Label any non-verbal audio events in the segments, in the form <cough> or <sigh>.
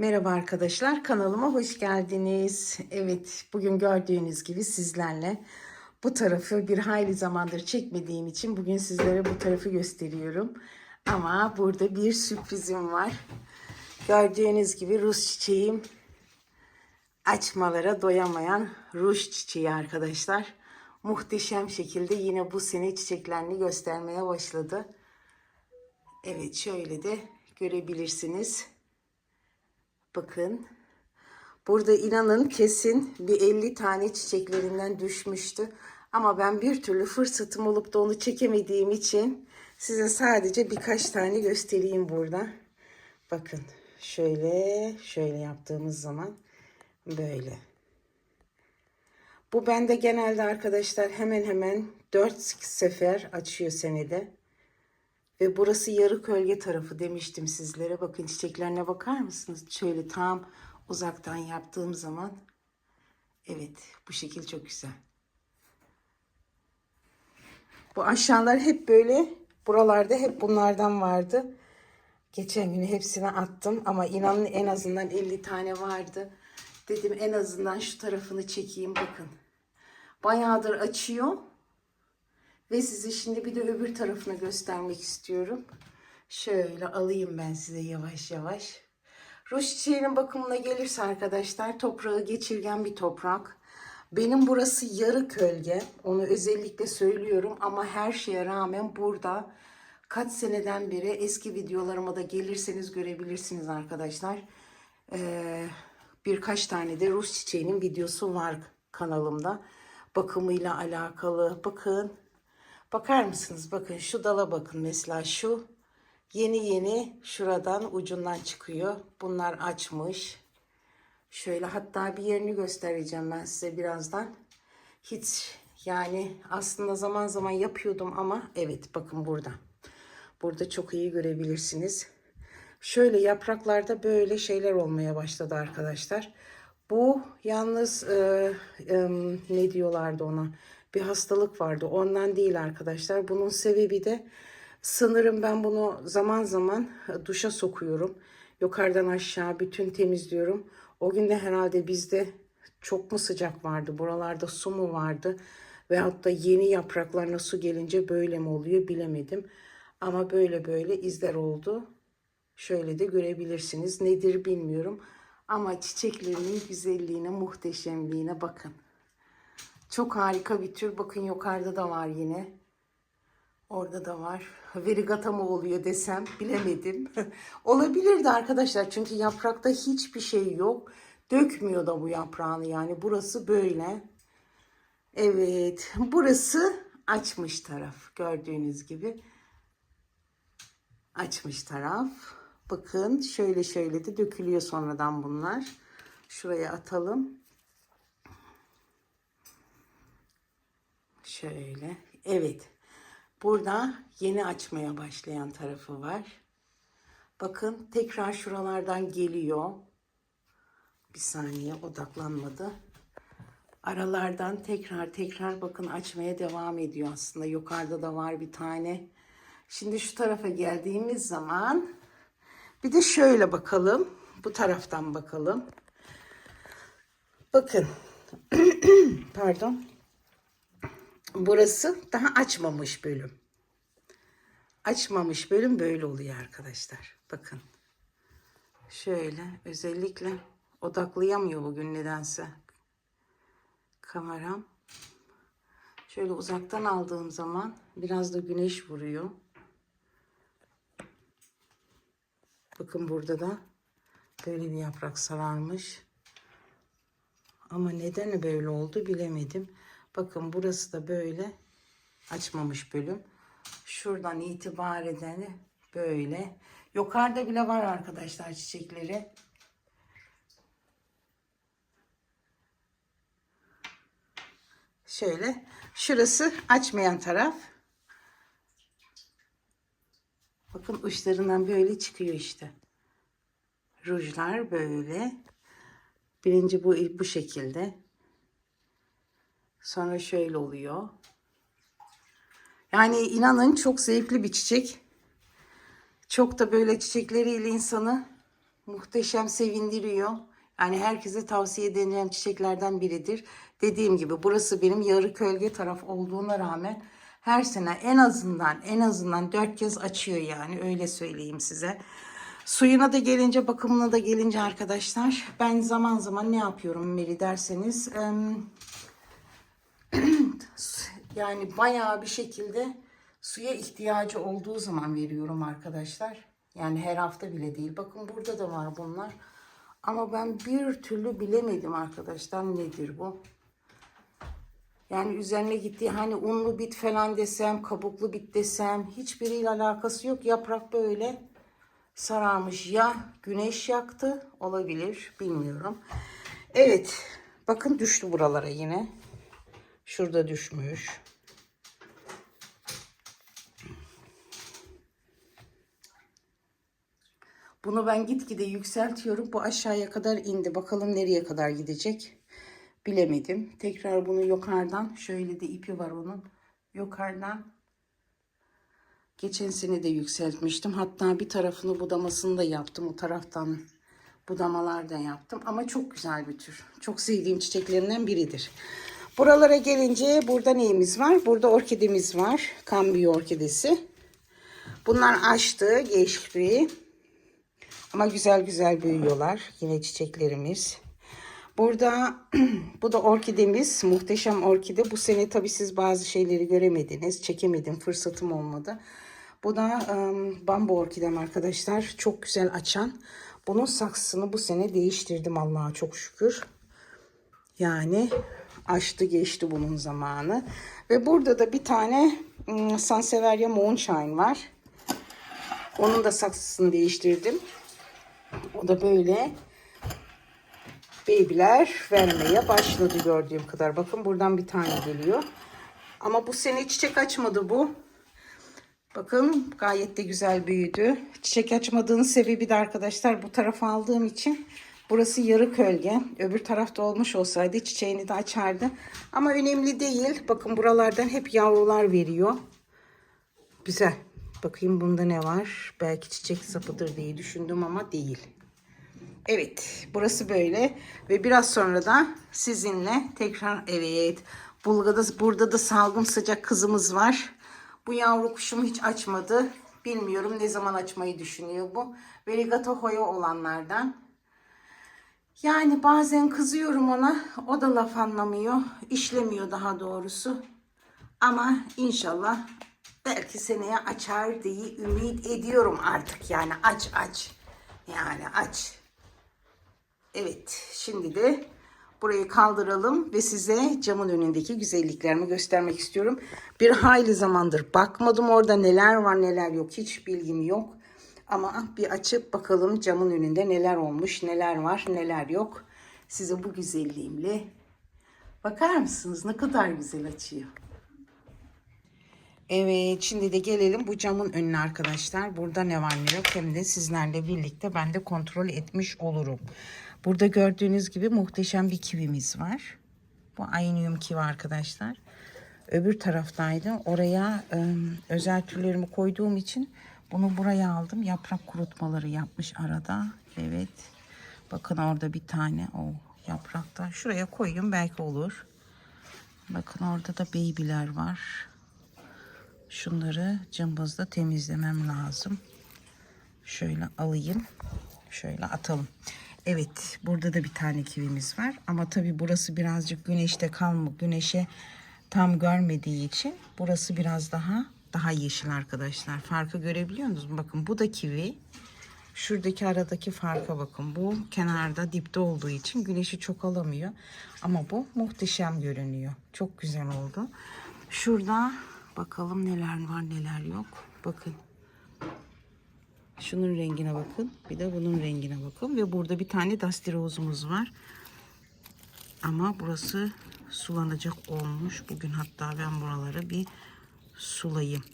Merhaba arkadaşlar, kanalıma hoş geldiniz. Evet, bugün gördüğünüz gibi sizlerle bu tarafı bir hayli zamandır çekmediğim için bugün sizlere bu tarafı gösteriyorum. Ama burada bir sürprizim var. Gördüğünüz gibi Rus çiçeğim açmalara doyamayan ruj çiçeği arkadaşlar. Muhteşem şekilde yine bu sene çiçeklerini göstermeye başladı. Evet şöyle de görebilirsiniz. Bakın. Burada inanın kesin bir 50 tane çiçeklerinden düşmüştü. Ama ben bir türlü fırsatım olup da onu çekemediğim için size sadece birkaç tane göstereyim burada. Bakın şöyle şöyle yaptığımız zaman böyle. Bu bende genelde arkadaşlar hemen hemen 4 sefer açıyor senede. Ve burası yarı kölge tarafı demiştim sizlere. Bakın çiçeklerine bakar mısınız? Şöyle tam uzaktan yaptığım zaman. Evet bu şekil çok güzel. Bu aşağılar hep böyle. Buralarda hep bunlardan vardı. Geçen günü hepsini attım ama inanın en azından 50 tane vardı. Dedim en azından şu tarafını çekeyim bakın. Bayağıdır açıyor. Ve size şimdi bir de öbür tarafını göstermek istiyorum. Şöyle alayım ben size yavaş yavaş. Ruj çiçeğinin bakımına gelirse arkadaşlar toprağı geçirgen bir toprak. Benim burası yarı kölge. Onu özellikle söylüyorum ama her şeye rağmen burada kaç seneden beri eski videolarıma da gelirseniz görebilirsiniz arkadaşlar. Ee, birkaç tane de Rus çiçeğinin videosu var kanalımda. Bakımıyla alakalı. Bakın Bakar mısınız? Bakın şu dala bakın mesela şu yeni yeni şuradan ucundan çıkıyor. Bunlar açmış. Şöyle hatta bir yerini göstereceğim ben size birazdan. Hiç yani aslında zaman zaman yapıyordum ama evet bakın burada. Burada çok iyi görebilirsiniz. Şöyle yapraklarda böyle şeyler olmaya başladı arkadaşlar. Bu yalnız e, e, ne diyorlardı ona? Bir hastalık vardı. Ondan değil arkadaşlar. Bunun sebebi de sanırım ben bunu zaman zaman duşa sokuyorum. Yukarıdan aşağı bütün temizliyorum. O gün de herhalde bizde çok mu sıcak vardı? Buralarda su mu vardı? Veyahut da yeni yapraklarına su gelince böyle mi oluyor bilemedim. Ama böyle böyle izler oldu. Şöyle de görebilirsiniz. Nedir bilmiyorum. Ama çiçeklerinin güzelliğine, muhteşemliğine bakın. Çok harika bir tür. Bakın yukarıda da var yine. Orada da var. Verigata mı oluyor desem bilemedim. <laughs> Olabilirdi arkadaşlar. Çünkü yaprakta hiçbir şey yok. Dökmüyor da bu yaprağını yani. Burası böyle. Evet. Burası açmış taraf. Gördüğünüz gibi. Açmış taraf. Bakın şöyle şöyle de dökülüyor sonradan bunlar. Şuraya atalım. Şöyle. Evet. Burada yeni açmaya başlayan tarafı var. Bakın tekrar şuralardan geliyor. Bir saniye odaklanmadı. Aralardan tekrar tekrar bakın açmaya devam ediyor aslında. Yukarıda da var bir tane. Şimdi şu tarafa geldiğimiz zaman bir de şöyle bakalım. Bu taraftan bakalım. Bakın. <clears throat> Pardon. Burası daha açmamış bölüm. Açmamış bölüm böyle oluyor arkadaşlar. Bakın. Şöyle özellikle odaklayamıyor bugün nedense. Kameram. Şöyle uzaktan aldığım zaman biraz da güneş vuruyor. Bakın burada da böyle bir yaprak sararmış. Ama neden böyle oldu bilemedim. Bakın burası da böyle açmamış bölüm. Şuradan itibaren böyle. Yukarıda bile var arkadaşlar çiçekleri. Şöyle. Şurası açmayan taraf. Bakın uçlarından böyle çıkıyor işte. Rujlar böyle. Birinci bu bu şekilde. Sonra şöyle oluyor. Yani inanın çok zevkli bir çiçek. Çok da böyle çiçekleriyle insanı Muhteşem sevindiriyor. Yani herkese tavsiye edeceğim çiçeklerden biridir. Dediğim gibi burası benim yarı kölge taraf olduğuna rağmen her sene en azından en azından dört kez açıyor yani öyle söyleyeyim size. Suyuna da gelince bakımına da gelince arkadaşlar ben zaman zaman ne yapıyorum Meri derseniz yani bayağı bir şekilde suya ihtiyacı olduğu zaman veriyorum arkadaşlar. Yani her hafta bile değil. Bakın burada da var bunlar. Ama ben bir türlü bilemedim arkadaşlar nedir bu. Yani üzerine gittiği hani unlu bit falan desem, kabuklu bit desem hiçbiriyle alakası yok. Yaprak böyle sararmış. Ya güneş yaktı olabilir bilmiyorum. Evet bakın düştü buralara yine. Şurada düşmüş. Bunu ben gitgide yükseltiyorum. Bu aşağıya kadar indi. Bakalım nereye kadar gidecek. Bilemedim. Tekrar bunu yukarıdan şöyle de ipi var onun. Yukarıdan geçen sene de yükseltmiştim. Hatta bir tarafını budamasını da yaptım. O taraftan budamalar da yaptım. Ama çok güzel bir tür. Çok sevdiğim çiçeklerinden biridir. Buralara gelince burada neyimiz var? Burada orkidemiz var. Kambiyo orkidesi. Bunlar açtı, geçti. Ama güzel güzel büyüyorlar. Yine çiçeklerimiz. Burada <clears throat> bu da orkidemiz. Muhteşem orkide. Bu sene tabii siz bazı şeyleri göremediniz. Çekemedim. Fırsatım olmadı. Bu da ım, bambu orkidem arkadaşlar. Çok güzel açan. Bunun saksısını bu sene değiştirdim Allah'a çok şükür. Yani açtı geçti bunun zamanı. Ve burada da bir tane ım, Sansevieria Moonshine var. Onun da saksısını değiştirdim. O da böyle babyler vermeye başladı gördüğüm kadar. Bakın buradan bir tane geliyor. Ama bu sene çiçek açmadı bu. Bakın gayet de güzel büyüdü. Çiçek açmadığının sebebi de arkadaşlar bu tarafa aldığım için burası yarı kölge. Öbür tarafta olmuş olsaydı çiçeğini de açardı. Ama önemli değil. Bakın buralardan hep yavrular veriyor. Güzel. Bakayım bunda ne var? Belki çiçek sapıdır diye düşündüm ama değil. Evet, burası böyle ve biraz sonra da sizinle tekrar evet. Bulgada burada da salgın sıcak kızımız var. Bu yavru kuşumu hiç açmadı. Bilmiyorum ne zaman açmayı düşünüyor bu. Verigato hoya olanlardan. Yani bazen kızıyorum ona. O da laf anlamıyor. işlemiyor daha doğrusu. Ama inşallah belki seneye açar diye ümit ediyorum artık. Yani aç aç. Yani aç. Evet, şimdi de burayı kaldıralım ve size camın önündeki güzelliklerimi göstermek istiyorum. Bir hayli zamandır bakmadım orada neler var neler yok hiç bilgim yok. Ama bir açıp bakalım camın önünde neler olmuş, neler var, neler yok. Size bu güzelliğimle bakar mısınız ne kadar güzel açıyor. Evet şimdi de gelelim bu camın önüne arkadaşlar. Burada ne var ne yok hem de sizlerle birlikte ben de kontrol etmiş olurum. Burada gördüğünüz gibi muhteşem bir kivimiz var. Bu aynium kivi arkadaşlar. Öbür taraftaydı. Oraya e, özel türlerimi koyduğum için bunu buraya aldım. Yaprak kurutmaları yapmış arada. Evet. Bakın orada bir tane o yaprakta. Şuraya koyayım belki olur. Bakın orada da baby'ler var. Şunları cımbızla temizlemem lazım. Şöyle alayım. Şöyle atalım. Evet burada da bir tane kivimiz var. Ama tabi burası birazcık güneşte kalma. Güneşe tam görmediği için burası biraz daha daha yeşil arkadaşlar. Farkı görebiliyor musunuz? Bakın bu da kivi. Şuradaki aradaki farka bakın. Bu kenarda dipte olduğu için güneşi çok alamıyor. Ama bu muhteşem görünüyor. Çok güzel oldu. Şurada bakalım neler var neler yok. Bakın. Şunun rengine bakın. Bir de bunun rengine bakın. Ve burada bir tane Dusty Rose'umuz var. Ama burası sulanacak olmuş. Bugün hatta ben buraları bir sulayayım.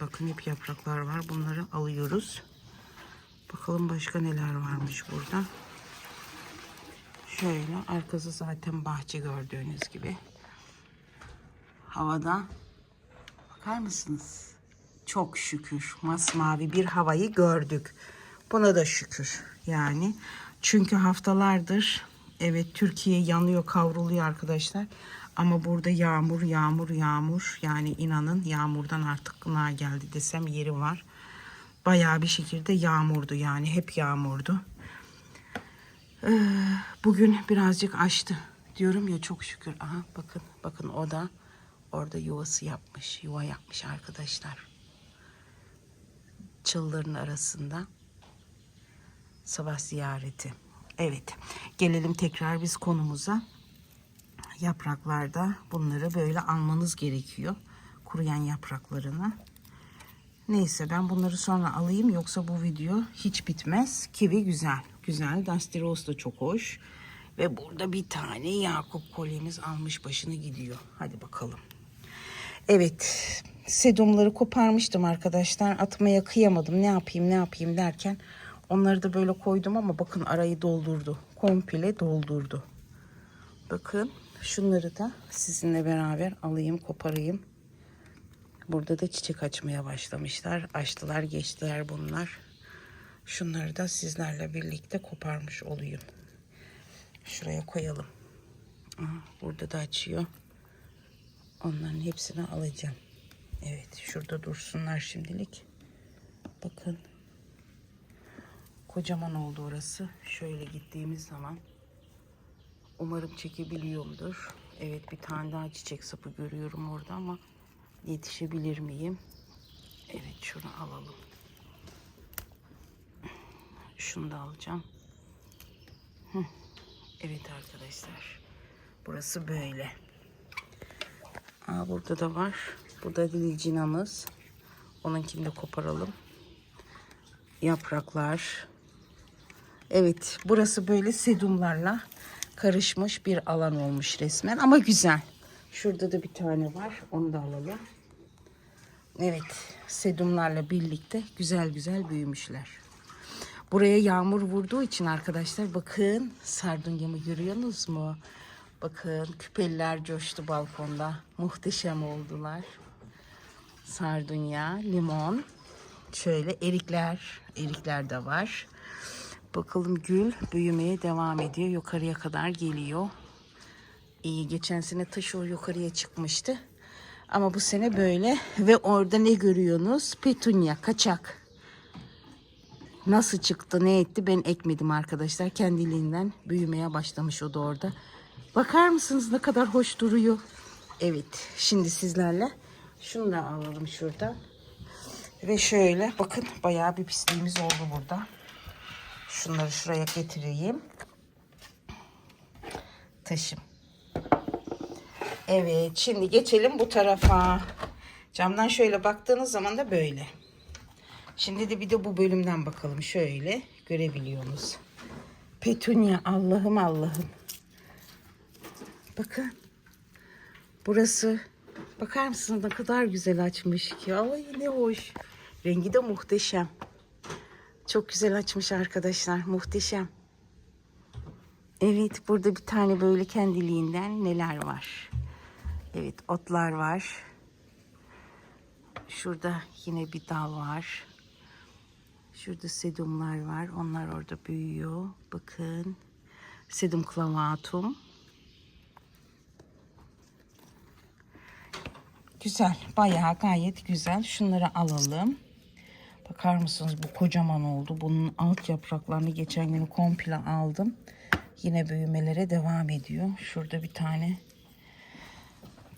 Bakın hep yapraklar var. Bunları alıyoruz. Bakalım başka neler varmış burada. Şöyle arkası zaten bahçe gördüğünüz gibi. Havada bakar mısınız? Çok şükür masmavi bir havayı gördük. Buna da şükür yani. Çünkü haftalardır evet Türkiye yanıyor kavruluyor arkadaşlar. Ama burada yağmur yağmur yağmur yani inanın yağmurdan artık gına geldi desem yeri var. Bayağı bir şekilde yağmurdu yani hep yağmurdu. Ee, bugün birazcık açtı. Diyorum ya çok şükür. Aha bakın bakın o da orada yuvası yapmış. Yuva yapmış arkadaşlar. Çılların arasında. Sabah ziyareti. Evet. Gelelim tekrar biz konumuza. Yapraklarda bunları böyle almanız gerekiyor. Kuruyan yapraklarını. Neyse ben bunları sonra alayım yoksa bu video hiç bitmez. Kivi güzel. Güzel. Dusty Rose da çok hoş. Ve burada bir tane Yakup kolyemiz almış başını gidiyor. Hadi bakalım. Evet. Sedumları koparmıştım arkadaşlar. Atmaya kıyamadım. Ne yapayım ne yapayım derken onları da böyle koydum ama bakın arayı doldurdu. Komple doldurdu. Bakın şunları da sizinle beraber alayım koparayım. Burada da çiçek açmaya başlamışlar. Açtılar geçtiler bunlar. Şunları da sizlerle birlikte koparmış olayım. Şuraya koyalım. Burada da açıyor. Onların hepsini alacağım. Evet şurada dursunlar şimdilik. Bakın. Kocaman oldu orası. Şöyle gittiğimiz zaman. Umarım çekebiliyorumdur. Evet bir tane daha çiçek sapı görüyorum orada ama yetişebilir miyim? Evet şunu alalım. Şunu da alacağım. Evet arkadaşlar. Burası böyle. Aa, burada da var. Bu da dilcinamız. Onunkini de koparalım. Yapraklar. Evet burası böyle sedumlarla karışmış bir alan olmuş resmen ama güzel. Şurada da bir tane var. Onu da alalım. Evet sedumlarla birlikte güzel güzel büyümüşler. Buraya yağmur vurduğu için arkadaşlar bakın sardunyamı görüyorsunuz mu? Bakın küpeliler coştu balkonda. Muhteşem oldular. Sardunya, limon, şöyle erikler, erikler de var. Bakalım gül büyümeye devam ediyor. Yukarıya kadar geliyor. İyi geçen sene taş o yukarıya çıkmıştı. Ama bu sene böyle ve orada ne görüyorsunuz? Petunya, kaçak. Nasıl çıktı, ne etti ben ekmedim arkadaşlar. Kendiliğinden büyümeye başlamış o da orada. Bakar mısınız ne kadar hoş duruyor. Evet, şimdi sizlerle şunu da alalım şurada. Ve şöyle bakın bayağı bir pisliğimiz oldu burada. Şunları şuraya getireyim. Taşım. Evet şimdi geçelim bu tarafa. Camdan şöyle baktığınız zaman da böyle. Şimdi de bir de bu bölümden bakalım şöyle görebiliyorsunuz. Petunia Allah'ım Allah'ım. Bakın. Burası bakar mısınız ne kadar güzel açmış ki. Ay ne hoş. Rengi de muhteşem. Çok güzel açmış arkadaşlar. Muhteşem. Evet burada bir tane böyle kendiliğinden neler var. Evet otlar var. Şurada yine bir dal var. Şurada sedumlar var. Onlar orada büyüyor. Bakın. Sedum clavatum. Güzel. Bayağı gayet güzel. Şunları alalım. Bakar mısınız bu kocaman oldu. Bunun alt yapraklarını geçen gün komple aldım. Yine büyümelere devam ediyor. Şurada bir tane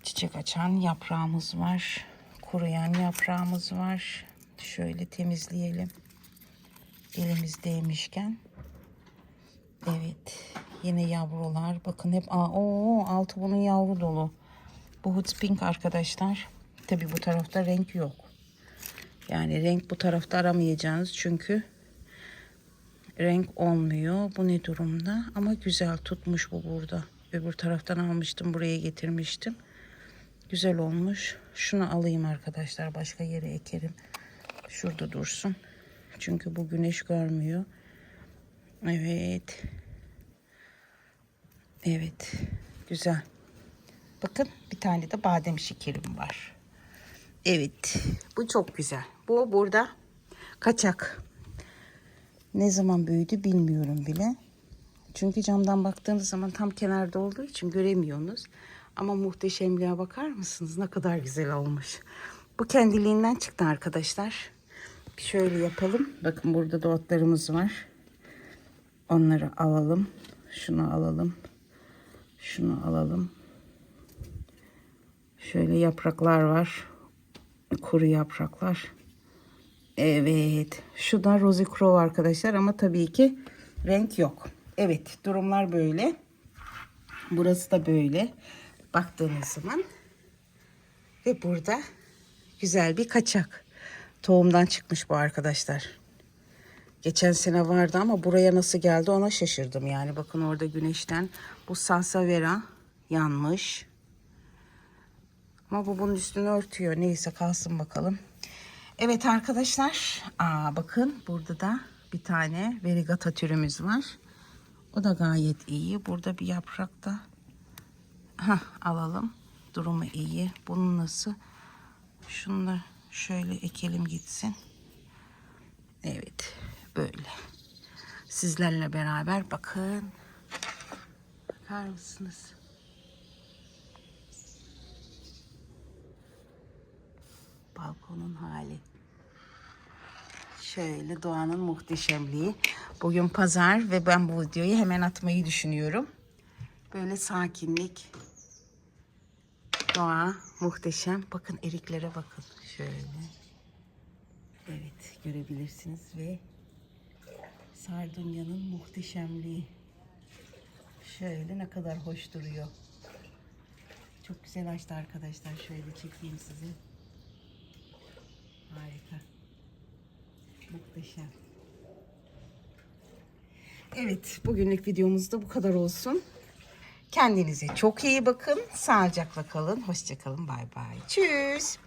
çiçek açan yaprağımız var. Kuruyan yaprağımız var. Şöyle temizleyelim. Elimiz değmişken. Evet. Yine yavrular. Bakın hep aa, oo, altı bunun yavru dolu. Bu Hoods Pink arkadaşlar. Tabi bu tarafta renk yok. Yani renk bu tarafta aramayacağınız çünkü renk olmuyor. Bu ne durumda? Ama güzel tutmuş bu burada. Öbür taraftan almıştım. Buraya getirmiştim. Güzel olmuş. Şunu alayım arkadaşlar. Başka yere ekerim. Şurada dursun. Çünkü bu güneş görmüyor. Evet. Evet. Güzel. Bakın bir tane de badem şekerim var. Evet. Bu çok güzel. Bu burada kaçak. Ne zaman büyüdü bilmiyorum bile. Çünkü camdan baktığınız zaman tam kenarda olduğu için göremiyorsunuz. Ama muhteşemliğe bakar mısınız? Ne kadar güzel olmuş. Bu kendiliğinden çıktı arkadaşlar. Şöyle yapalım. Bakın burada da otlarımız var. Onları alalım. Şunu alalım. Şunu alalım. Şöyle yapraklar var. Kuru yapraklar. Evet. Şu da Rosy Crow arkadaşlar ama tabii ki renk yok. Evet durumlar böyle. Burası da böyle. Baktığınız zaman. Ve burada güzel bir kaçak. Tohumdan çıkmış bu arkadaşlar. Geçen sene vardı ama buraya nasıl geldi ona şaşırdım. Yani bakın orada güneşten bu sansevera yanmış. Ama bu bunun üstünü örtüyor. Neyse kalsın bakalım. Evet arkadaşlar. Aa, bakın burada da bir tane verigata türümüz var. O da gayet iyi. Burada bir yaprak da Hah, alalım. Durumu iyi. Bunun nasıl? Şunu da şöyle ekelim gitsin. Evet. Böyle. Sizlerle beraber bakın. Bakar mısınız? Balkonun hali. Şöyle doğanın muhteşemliği. Bugün pazar ve ben bu videoyu hemen atmayı düşünüyorum. Böyle sakinlik. Doğa muhteşem. Bakın eriklere bakın. Şöyle. Evet görebilirsiniz ve Sardunya'nın muhteşemliği. Şöyle ne kadar hoş duruyor. Çok güzel açtı arkadaşlar. Şöyle çekeyim size. Harika. Muhteşem. Evet, bugünlük videomuz da bu kadar olsun. Kendinize çok iyi bakın. Sağlıcakla kalın. Hoşçakalın. Bay bay. Tschüss.